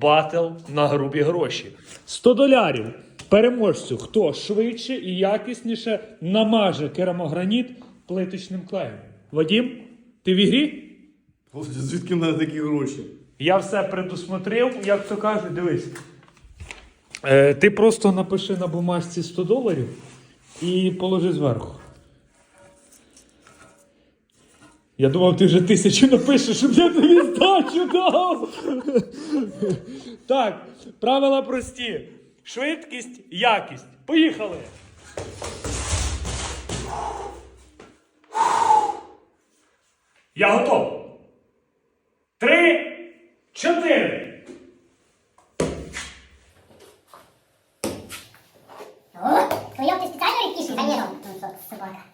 батл на грубі гроші. 100 долярів переможцю, хто швидше і якісніше намаже керамограніт плиточним клеєм. Вадім, ти в ігрі? Звідки в мене такі гроші? Я все предусмотрив, як то кажуть, дивись. Е, ти просто напиши на бумажці 100 доларів і положи зверху. Я думав, ти вже тисячу напишеш, щоб я тобі здачу дав. так, правила прості. Швидкість, якість. Поїхали. Я готов. Три, чотири. О, твоєм ти спеціально рідкіший за нього, ну, собака.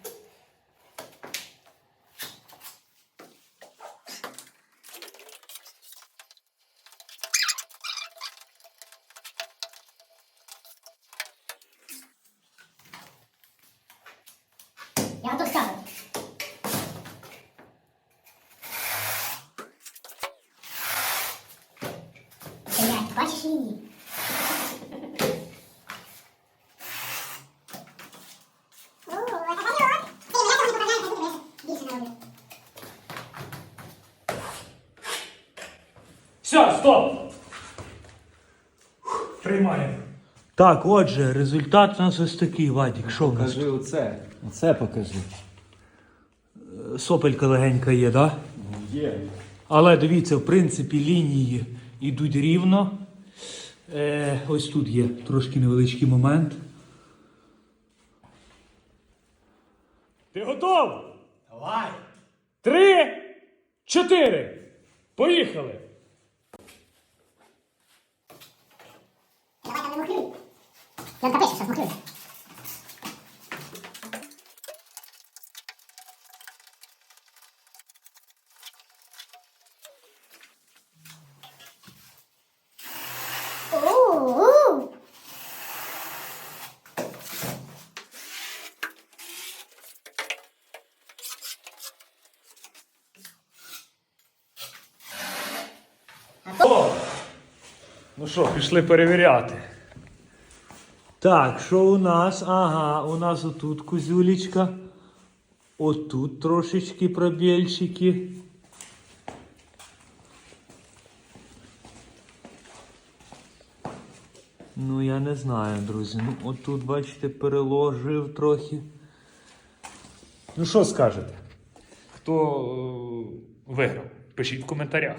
Я готов сказати. Блядь, бачиш чи ні? Все, стоп. Приймаємо. Так, отже, результат у нас ось такий, Вадік. Що в нас? Покажи оце. Оце покажи. Сопелька легенька є, так? Да? Є. Але дивіться, в принципі, лінії йдуть рівно. Е, ось тут є трошки невеличкий момент. Ти готов? Давай! Три, чотири. Поїхали. Давай там не махлюй. Я напишу, сейчас махлюй. Ooh. О! Ну що, пішли перевіряти. Так, що у нас? Ага, у нас отут кузюлечка. Отут трошечки пробільчики. Ну, я не знаю, друзі. Ну, отут, бачите, переложив трохи. Ну, що скажете? Хто е, виграв? Пишіть в коментарях.